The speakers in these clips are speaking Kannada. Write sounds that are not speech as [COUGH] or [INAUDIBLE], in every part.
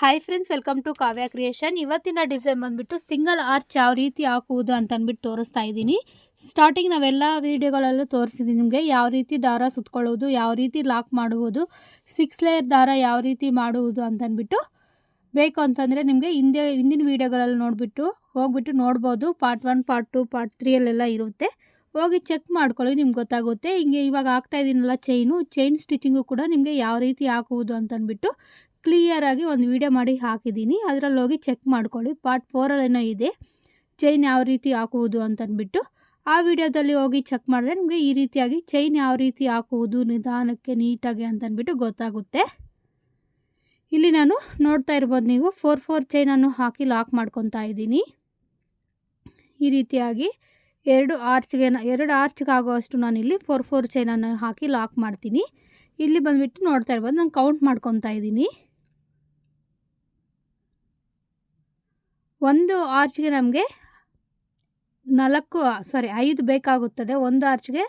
Hi friends welcome to Kavya creation ಇವತ್ತಿನ ಡಿಸೈನ್ ಬಂದ್ಬಿಟ್ಟು ಸಿಂಗಲ್ ಆರ್ಚ್ ಯಾವ ರೀತಿ ಹಾಕುವುದು ಅಂತ ಅಂದ್ಬಿಟ್ಟು ತೋರಿಸ್ತಾ ಇದ್ದೀನಿ. ಸ್ಟಾರ್ಟಿಂಗ್ ನಾವೆಲ್ಲ ವೀಡಿಯೋಗಳಲ್ಲೂ ತೋರಿಸಿದ್ದೀನಿ ನಿಮಗೆ ಯಾವ ರೀತಿ ದಾರ ಸುತ್ಕೊಳ್ಳೋದು, ಯಾವ ರೀತಿ ಲಾಕ್ ಮಾಡುವುದು ಸಿಕ್ಸ್ ಲೇಯರ್ ದಾರ ಯಾವ ರೀತಿ ಮಾಡುವುದು ಅಂತ ಅಂದ್ಬಿಟ್ಟು ಬೇಕು ಅಂತಂದರೆ ನಿಮಗೆ ಹಿಂದೆ, ಹಿಂದಿನ ವೀಡಿಯೋಗಳಲ್ಲಿ ನೋಡಿಬಿಟ್ಟು ಹೋಗ್ಬಿಟ್ಟು ನೋಡ್ಬೋದು. Part one part two part ತ್ರೀಯಲ್ಲೆಲ್ಲ ಇರುತ್ತೆ. ಹೋಗಿ ಚೆಕ್ ಮಾಡ್ಕೊಳ್ಳಿ, ನಿಮ್ಗೆ ಗೊತ್ತಾಗುತ್ತೆ. ಹಿಂಗೆ ಇವಾಗ ಹಾಕ್ತಾ ಇದ್ದೀನಲ್ಲ ಚೈನು ಚೈನ್ ಸ್ಟಿಚಿಂಗು ಕೂಡ ನಿಮಗೆ ಯಾವ ರೀತಿ ಹಾಕುವುದು ಅಂತ ಅಂದ್ಬಿಟ್ಟು ಕ್ಲಿಯರಾಗಿ ಒಂದು ವಿಡಿಯೋ ಮಾಡಿ ಹಾಕಿದ್ದೀನಿ. ಅದರಲ್ಲಿ ಹೋಗಿ ಚೆಕ್ ಮಾಡ್ಕೊಳ್ಳಿ. ಪಾರ್ಟ್ ಫೋರಲ್ಲೇನೋ ಇದೆ. ಚೈನ್ ಯಾವ ರೀತಿ ಹಾಕುವುದು ಅಂತಂದ್ಬಿಟ್ಟು. ಆ ವಿಡಿಯೋದಲ್ಲಿ ಹೋಗಿ ಚೆಕ್ ಮಾಡಿದ್ರೆ ನಿಮಗೆ ಈ ರೀತಿಯಾಗಿ ಚೈನ್ ಯಾವ ರೀತಿ ಹಾಕುವುದು ನಿಧಾನಕ್ಕೆ ನೀಟಾಗಿ ಅಂತಂದ್ಬಿಟ್ಟು ಗೊತ್ತಾಗುತ್ತೆ. ಇಲ್ಲಿ ನಾನು ನೋಡ್ತಾ ಇರ್ಬೋದು ನೀವು ಫೋರ್ ಫೋರ್ ಚೈನನ್ನು ಹಾಕಿ ಲಾಕ್ ಮಾಡ್ಕೊತಾ ಇದ್ದೀನಿ. ಈ ರೀತಿಯಾಗಿ ಎರಡು ಆರ್ಚ್ಗೆ ಎರಡು ಆರ್ಚ್ಗೆ ಆಗೋವಷ್ಟು ನಾನಿಲ್ಲಿ ಫೋರ್ ಫೋರ್ ಚೈನನ್ನು ಹಾಕಿ ಲಾಕ್ ಮಾಡ್ತೀನಿ. ಇಲ್ಲಿ ಬಂದುಬಿಟ್ಟು ನೋಡ್ತಾ ಇರ್ಬೋದು. ನಾನು ಕೌಂಟ್ ಮಾಡ್ಕೊತಾ ಇದ್ದೀನಿ. ಒಂದು ಆರ್ಚ್ಗೆ ನಮಗೆ ನಾಲ್ಕು ಸಾರಿ ಐದು ಬೇಕಾಗುತ್ತದೆ. ಒಂದು ಆರ್ಚ್ಗೆ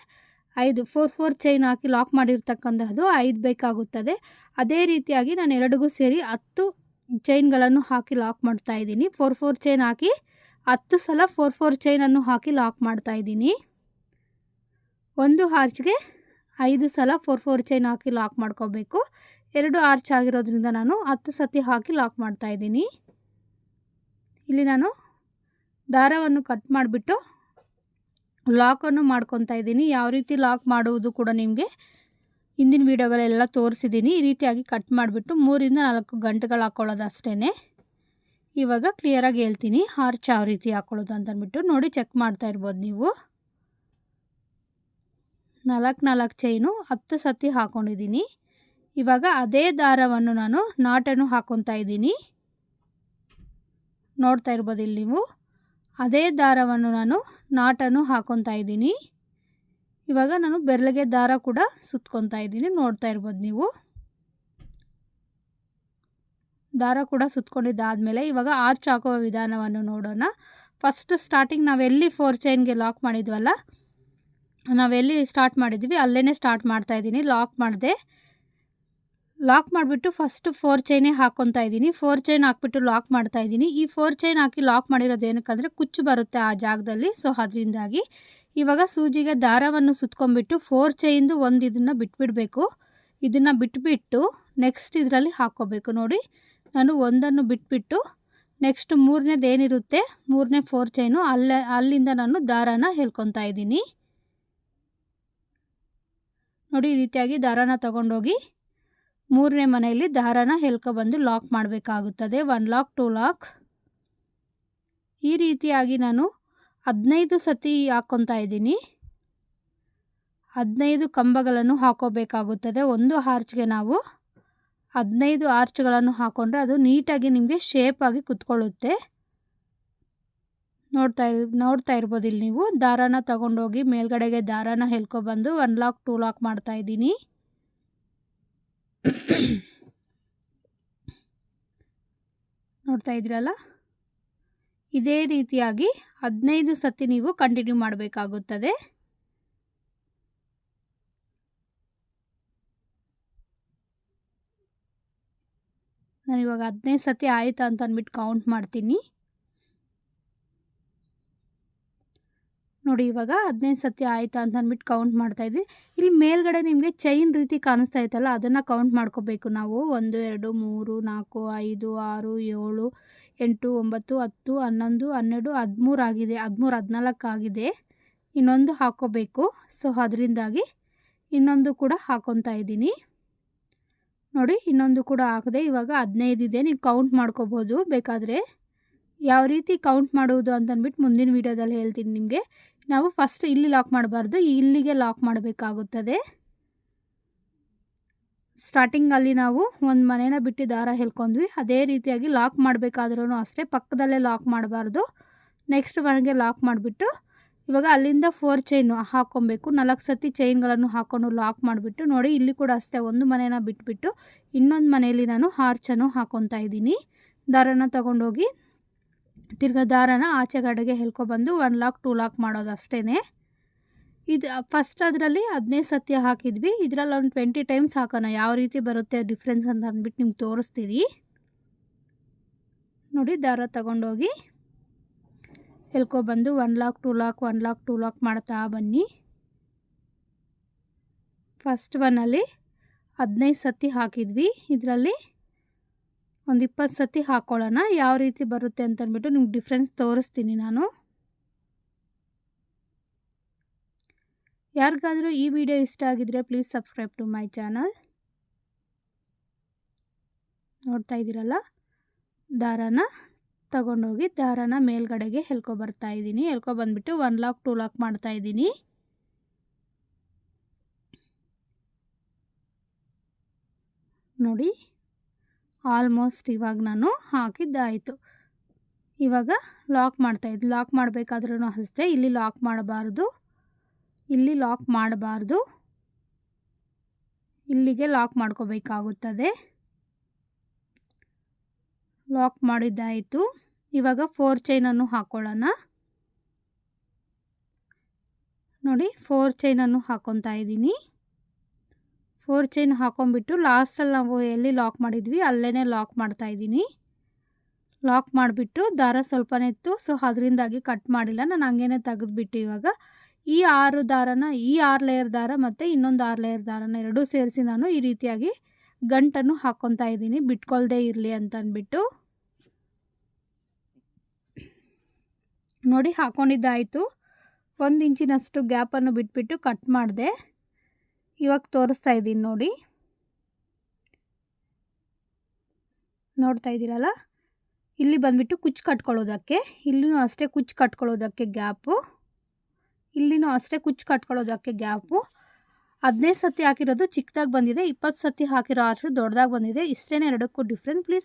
ಐದು ಫೋರ್ ಫೋರ್ ಚೈನ್ ಹಾಕಿ ಲಾಕ್ ಮಾಡಿರ್ತಕ್ಕಂತಹದ್ದು ಐದು ಬೇಕಾಗುತ್ತದೆ. ಅದೇ ರೀತಿಯಾಗಿ ನಾನು ಎರಡಿಗೂ ಸೇರಿ ಹತ್ತು ಚೈನ್ಗಳನ್ನು ಹಾಕಿ ಲಾಕ್ ಮಾಡ್ತಾ ಇದ್ದೀನಿ. ಫೋರ್ ಫೋರ್ ಚೈನ್ ಹಾಕಿ ಹತ್ತು ಸಲ ಫೋರ್ ಫೋರ್ ಚೈನನ್ನು ಹಾಕಿ ಲಾಕ್ ಮಾಡ್ತಾ ಇದ್ದೀನಿ. ಒಂದು ಆರ್ಚ್ಗೆ ಐದು ಸಲ ಫೋರ್ ಫೋರ್ ಚೈನ್ ಹಾಕಿ ಲಾಕ್ ಮಾಡ್ಕೋಬೇಕು. ಎರಡು ಆರ್ಚ್ ಆಗಿರೋದ್ರಿಂದ ನಾನು ಹತ್ತು ಸತಿ ಹಾಕಿ ಲಾಕ್ ಮಾಡ್ತಾ ಇದ್ದೀನಿ. ಇಲ್ಲಿ ನಾನು ದಾರವನ್ನು ಕಟ್ ಮಾಡಿಬಿಟ್ಟು ಲಾಕನ್ನು ಮಾಡ್ಕೊತಾ ಇದ್ದೀನಿ. ಯಾವ ರೀತಿ ಲಾಕ್ ಮಾಡುವುದು ಕೂಡ ನಿಮಗೆ ಹಿಂದಿನ ವೀಡಿಯೋಗಳೆಲ್ಲ ತೋರಿಸಿದ್ದೀನಿ. ಈ ರೀತಿಯಾಗಿ ಕಟ್ ಮಾಡಿಬಿಟ್ಟು ಮೂರಿಂದ ನಾಲ್ಕು ಗಂಟೆಗಳು ಹಾಕ್ಕೊಳ್ಳೋದು ಅಷ್ಟೇ ಇವಾಗ ಕ್ಲಿಯರಾಗಿ ಹೇಳ್ತೀನಿ. ಹಾರ್ಚ್ ಯಾವ ರೀತಿ ಹಾಕ್ಕೊಳ್ಳೋದು ಅಂತಂದ್ಬಿಟ್ಟು ನೋಡಿ ಚೆಕ್ ಮಾಡ್ತಾ ಇರ್ಬೋದು ನೀವು. ನಾಲ್ಕು ನಾಲ್ಕು ಚೈನು ಹತ್ತು ಸತಿ ಹಾಕ್ಕೊಂಡಿದ್ದೀನಿ ಇವಾಗ ಅದೇ ದಾರವನ್ನು ನಾನು ನಾಟನ್ನು ಹಾಕ್ಕೊತಾ ಇದ್ದೀನಿ. ನೋಡ್ತಾ ಇರ್ಬೋದು ಇಲ್ಲಿ ನೀವು. ಅದೇ ದಾರವನ್ನು ನಾನು ನಾಟನ್ನು ಹಾಕೊತಾ ಇದ್ದೀನಿ. ಇವಾಗ ನಾನು ಬೆರಳಿಗೆ ದಾರ ಕೂಡ ಸುತ್ಕೊತಾ ಇದ್ದೀನಿ, ನೋಡ್ತಾ ಇರ್ಬೋದು ನೀವು. ದಾರ ಕೂಡ ಸುತ್ಕೊಂಡಿದ್ದಾದಮೇಲೆ ಇವಾಗ ಆರ್ಚ್ ಹಾಕುವ ವಿಧಾನವನ್ನು ನೋಡೋಣ. ಫಸ್ಟ್ ಸ್ಟಾರ್ಟಿಂಗ್ ನಾವೆಲ್ಲಿ ಫೋರ್ ಚೈನ್ಗೆ ಲಾಕ್ ಮಾಡಿದ್ವಲ್ಲ ನಾವೆಲ್ಲಿ ಸ್ಟಾರ್ಟ್ ಮಾಡಿದ್ವಿ ಅಲ್ಲೇ ಸ್ಟಾರ್ಟ್ ಮಾಡ್ತಾ ಇದ್ದೀನಿ, ಲಾಕ್ ಮಾಡಿದೆ. ಲಾಕ್ ಮಾಡಿಬಿಟ್ಟು ಫಸ್ಟ್ ಫೋರ್ ಚೈನೇ ಹಾಕ್ಕೊತಾ ಇದ್ದೀನಿ. ಫೋರ್ ಚೈನ್ ಹಾಕ್ಬಿಟ್ಟು ಲಾಕ್ ಮಾಡ್ತಾ ಇದ್ದೀನಿ. ಈ ಫೋರ್ ಚೈನ್ ಹಾಕಿ ಲಾಕ್ ಮಾಡಿರೋದು ಏನಕ್ಕಂದರೆ ಕುಚ್ಚು ಬರುತ್ತೆ ಆ ಜಾಗದಲ್ಲಿ. ಸೊ ಅದರಿಂದಾಗಿ ಇವಾಗ ಸೂಜಿಗೆ ದಾರವನ್ನು ಸುತ್ಕೊಂಡ್ಬಿಟ್ಟು ಫೋರ್ ಚೈನ್ದು ಒಂದು ಇದನ್ನು ಬಿಟ್ಬಿಡಬೇಕು. ಇದನ್ನು ಬಿಟ್ಬಿಟ್ಟು ನೆಕ್ಸ್ಟ್ ಇದರಲ್ಲಿ ಹಾಕ್ಕೋಬೇಕು. ನೋಡಿ, ನಾನು ಒಂದನ್ನು ಬಿಟ್ಬಿಟ್ಟು ನೆಕ್ಸ್ಟ್ ಮೂರನೇದು ಏನಿರುತ್ತೆ? ಮೂರನೇ ಫೋರ್ ಚೈನು ಅಲ್ಲೇ, ಅಲ್ಲಿಂದ ನಾನು ದಾರಾನ ಹೇಳ್ಕೊತಾ ಇದ್ದೀನಿ. ನೋಡಿ, ಈ ರೀತಿಯಾಗಿ ದಾರಾನ ತಗೊಂಡೋಗಿ ಮೂರನೇ ಮನೆಯಲ್ಲಿ ದಾರಾನ ಹೇಳ್ಕೊಬಂದು ಲಾಕ್ ಮಾಡಬೇಕಾಗುತ್ತದೆ. One lock, two lock. ಈ ರೀತಿಯಾಗಿ ನಾನು ಹದಿನೈದು ಸತಿ ಹಾಕ್ಕೊತಾ ಇದ್ದೀನಿ. ಹದಿನೈದು ಕಂಬಗಳನ್ನು ಹಾಕೋಬೇಕಾಗುತ್ತದೆ. ಒಂದು ಆರ್ಚ್ಗೆ ನಾವು ಹದಿನೈದು ಆರ್ಚ್ಗಳನ್ನು ಹಾಕ್ಕೊಂಡ್ರೆ ಅದು ನೀಟಾಗಿ ನಿಮಗೆ ಶೇಪಾಗಿ ಕುತ್ಕೊಳ್ಳುತ್ತೆ. ನೋಡ್ತಾ ನೋಡ್ತಾ ಇರ್ಬೋದು ಇಲ್ಲಿ ನೀವು. ದಾರಾನ ತಗೊಂಡೋಗಿ ಮೇಲ್ಗಡೆಗೆ ದಾರಾನ ಹೇಳ್ಕೊಬಂದು ಒನ್ ಲಾಕ್, ಟೂ ಲಾಕ್ ಮಾಡ್ತಾ ಇದ್ದೀನಿ. [COUGHS] ನೋಡ್ತಾ ಇದ್ದೀರಲ್ಲ? ಇದೇ ರೀತಿಯಾಗಿ ಹದಿನೈದು ಸತಿ ನೀವು ಕಂಟಿನ್ಯೂ ಮಾಡಬೇಕಾಗುತ್ತದೆ. ನಾನು ಇವಾಗ ಹದಿನೈದು ಸತಿ ಆಯಿತಾ ಅಂತ ಅಂದ್ಬಿಟ್ಟು ಕೌಂಟ್ ಮಾಡ್ತೀನಿ. ನೋಡಿ ಇವಾಗ ಹದಿನೈದು ಸತಿ ಆಯಿತಾ ಅಂತ ಅಂದ್ಬಿಟ್ಟು ಕೌಂಟ್ ಮಾಡ್ತಾಯಿದ್ವಿ ಇಲ್ಲಿ ಮೇಲ್ಗಡೆ ನಿಮಗೆ ಚೈನ್ ರೀತಿ ಕಾಣಿಸ್ತಾ ಇತ್ತಲ್ಲ ಅದನ್ನು ಕೌಂಟ್ ಮಾಡ್ಕೋಬೇಕು ನಾವು. ಒಂದು, ಎರಡು, ಮೂರು, ನಾಲ್ಕು, ಐದು, ಆರು, ಏಳು, ಎಂಟು, ಒಂಬತ್ತು, ಹತ್ತು, ಹನ್ನೊಂದು, ಹನ್ನೆರಡು, ಹದಿಮೂರು ಆಗಿದೆ. ಹದಿಮೂರು, ಹದಿನಾಲ್ಕು ಆಗಿದೆ. ಇನ್ನೊಂದು ಹಾಕೋಬೇಕು. ಸೊ ಅದರಿಂದಾಗಿ ಇನ್ನೊಂದು ಕೂಡ ಹಾಕೊತಾ ಇದ್ದೀನಿ. ನೋಡಿ, ಇನ್ನೊಂದು ಕೂಡ ಹಾಕಿದೆ ಇವಾಗ ಹದಿನೈದು ಇದೆ. ನೀವು ಕೌಂಟ್ ಮಾಡ್ಕೋಬೋದು. ಬೇಕಾದರೆ ಯಾವ ರೀತಿ ಕೌಂಟ್ ಮಾಡುವುದು ಅಂತಂದ್ಬಿಟ್ಟು ಮುಂದಿನ ವೀಡಿಯೋದಲ್ಲಿ ಹೇಳ್ತೀನಿ ನಿಮಗೆ. ನಾವು ಫಸ್ಟ್ ಇಲ್ಲಿ ಲಾಕ್ ಮಾಡಬಾರ್ದು. ಇಲ್ಲಿಗೆ ಲಾಕ್ ಮಾಡಬೇಕಾಗುತ್ತದೆ. ಸ್ಟಾರ್ಟಿಂಗಲ್ಲಿ ನಾವು ಒಂದು ಮನೇನ ಬಿಟ್ಟು ದಾರ ಹೇಳ್ಕೊಂಡ್ವಿ. ಅದೇ ರೀತಿಯಾಗಿ ಲಾಕ್ ಮಾಡಬೇಕಾದ್ರೂ ಅಷ್ಟೇ. ಪಕ್ಕದಲ್ಲೇ ಲಾಕ್ ಮಾಡಬಾರ್ದು. ನೆಕ್ಸ್ಟ್ ಮನೆಗೆ ಲಾಕ್ ಮಾಡಿಬಿಟ್ಟು ಇವಾಗ ಅಲ್ಲಿಂದ ಫೋರ್ ಚೈನು ಹಾಕ್ಕೊಬೇಕು. ನಾಲ್ಕು ಸತಿ ಚೈನ್ಗಳನ್ನು ಹಾಕ್ಕೊಂಡು ಲಾಕ್ ಮಾಡಿಬಿಟ್ಟು ನೋಡಿ ಇಲ್ಲಿ ಕೂಡ ಅಷ್ಟೇ ಒಂದು ಮನೇನ ಬಿಟ್ಬಿಟ್ಟು ಇನ್ನೊಂದು ಮನೆಯಲ್ಲಿ ನಾನು ಹಾರ್ಚನ್ನು ಹಾಕ್ಕೊತಾ ಇದ್ದೀನಿ. ದಾರನ ತೊಗೊಂಡೋಗಿ ತಿರ್ಗಾ ದಾರನ ಆಚೆ ಕಡೆಗೆ ಹೇಳ್ಕೊಬಂದು ಒನ್ ಲಾಕ್ ಟೂ ಲಾಕ್ ಮಾಡೋದು ಅಷ್ಟೇ ಇದು ಫಸ್ಟ್ ಅದರಲ್ಲಿ ಹದಿನೈದು ಸತ್ಯ ಹಾಕಿದ್ವಿ. ಇದರಲ್ಲಿ ಒಂದು ಟ್ವೆಂಟಿ ಟೈಮ್ಸ್ ಹಾಕೋಣ. ಯಾವ ರೀತಿ ಬರುತ್ತೆ ಡಿಫ್ರೆನ್ಸ್ ಅಂತ ಅಂದ್ಬಿಟ್ಟು ನಿಮ್ಗೆ ತೋರಿಸ್ತೀವಿ ನೋಡಿ, ದಾರ ತಗೊಂಡೋಗಿ ಹೇಳ್ಕೊಬಂದು one lock two lock one lock two lock ಮಾಡ್ತಾ ಬನ್ನಿ. ಫಸ್ಟ್ ಒನ್ನಲ್ಲಿ ಹದಿನೈದು ಸತಿ ಹಾಕಿದ್ವಿ. ಇದರಲ್ಲಿ ಒಂದು ಇಪ್ಪತ್ತು ಸತಿ ಹಾಕ್ಕೊಳ್ಳೋಣ ಯಾವ ರೀತಿ ಬರುತ್ತೆ ಅಂತಂದ್ಬಿಟ್ಟು ನಿಮ್ಗೆ ಡಿಫ್ರೆನ್ಸ್ ತೋರಿಸ್ತೀನಿ ನಾನು. ಯಾರಿಗಾದರೂ ಈ ವಿಡಿಯೋ ಇಷ್ಟ ಆಗಿದ್ರೆ please subscribe to my channel ನೋಡ್ತಾ ಇದ್ದೀರಲ್ಲ? ದಾರಾನ ತಗೊಂಡೋಗಿ ದಾರಾನ ಮೇಲ್ಗಡೆಗೆ ಹೇಳ್ಕೊ ಬರ್ತಾ ಇದ್ದೀನಿ. ಎಳ್ಕೊ ಬಂದುಬಿಟ್ಟು ಒನ್ ಲಾಕ್ ಟೂ ಲಾಕ್ ಮಾಡ್ತಾ ಇದ್ದೀನಿ. ನೋಡಿ ಆಲ್ಮೋಸ್ಟ್ ಇವಾಗ ನಾನು ಹಾಕಿದ್ದಾಯಿತು. ಇವಾಗ ಲಾಕ್ ಮಾಡ್ತಾ ಮಾಡ್ತಾಯಿದ್ದು ಲಾಕ್ ಮಾಡಬೇಕಾದ್ರೂ ಅಷ್ಟೇ, ಇಲ್ಲಿ ಲಾಕ್ ಮಾಡಬಾರ್ದು. ಇಲ್ಲಿ ಲಾಕ್ ಮಾಡಬಾರ್ದು. ಇಲ್ಲಿಗೆ ಲಾಕ್ ಮಾಡ್ಕೋಬೇಕಾಗುತ್ತದೆ. ಲಾಕ್ ಮಾಡಿದ್ದಾಯಿತು. ಇವಾಗ ಫೋರ್ ಚೈನನ್ನು ಹಾಕ್ಕೊಳ್ಳೋಣ ನೋಡಿ, ಫೋರ್ ಚೈನನ್ನು ಹಾಕ್ಕೊತಾ ಇದ್ದೀನಿ. ಫೋರ್ ಚೈನ್ ಹಾಕೊಂಡ್ಬಿಟ್ಟು ಲಾಸ್ಟಲ್ಲಿ ನಾವು ಎಲ್ಲಿ ಲಾಕ್ ಮಾಡಿದ್ವಿ ಅಲ್ಲೇ ಲಾಕ್ ಮಾಡ್ತಾ ಇದ್ದೀನಿ. ಲಾಕ್ ಮಾಡಿಬಿಟ್ಟು ದಾರ ಸ್ವಲ್ಪನೇ ಇತ್ತು, ಸೊ ಅದರಿಂದಾಗಿ ಕಟ್ ಮಾಡಿಲ್ಲ. ನಾನು ಹಂಗೇನೆ ತೆಗೆದುಬಿಟ್ಟು ಇವಾಗ ಈ ಆರು ದಾರನ, ಈ ಆರು ಲೇಯರ್ ದಾರ ಮತ್ತು ಇನ್ನೊಂದು ಆರು ಲೇಯರ್ ದಾರನ ಎರಡೂ ಸೇರಿಸಿ ನಾನು ಈ ರೀತಿಯಾಗಿ ಗಂಟನ್ನು ಹಾಕ್ಕೊತಾ ಇದ್ದೀನಿ. ಬಿಟ್ಕೊಳ್ದೇ ಇರಲಿ ಅಂತ ಅಂದ್ಬಿಟ್ಟು. ನೋಡಿ ಹಾಕ್ಕೊಂಡಿದ್ದಾಯಿತು ಒಂದು ಇಂಚಿನಷ್ಟು ಗ್ಯಾಪನ್ನು ಬಿಟ್ಬಿಟ್ಟು ಕಟ್ ಮಾಡಿದೆ. ಇವಾಗ ತೋರಿಸ್ತಾ ಇದ್ದೀನಿ ನೋಡಿ. ನೋಡ್ತಾ ಇದ್ದೀರಲ್ಲ? ಇಲ್ಲಿ ಬಂದುಬಿಟ್ಟು ಕುಚ್ಚು ಕಟ್ಕೊಳ್ಳೋದಕ್ಕೆ, ಇಲ್ಲಿನೂ ಅಷ್ಟೇ ಕುಚ್ಚು ಕಟ್ಕೊಳ್ಳೋದಕ್ಕೆ ಗ್ಯಾಪು. ಇಲ್ಲಿನೂ ಅಷ್ಟೇ ಕುಚ್ಚು ಕಟ್ಕೊಳ್ಳೋದಕ್ಕೆ ಗ್ಯಾಪು. ಹದಿನೈದು ಸತಿ ಹಾಕಿರೋದು ಚಿಕ್ಕದಾಗಿ ಬಂದಿದೆ, ಇಪ್ಪತ್ತು ಸತಿ ಹಾಕಿರೋ ಆರ್ಟ್ರು ದೊಡ್ಡದಾಗಿ ಬಂದಿದೆ ಇಷ್ಟೇ ಎರಡಕ್ಕೂ ಡಿಫ್ರೆಂಟ್ ಪ್ಲೀಸ್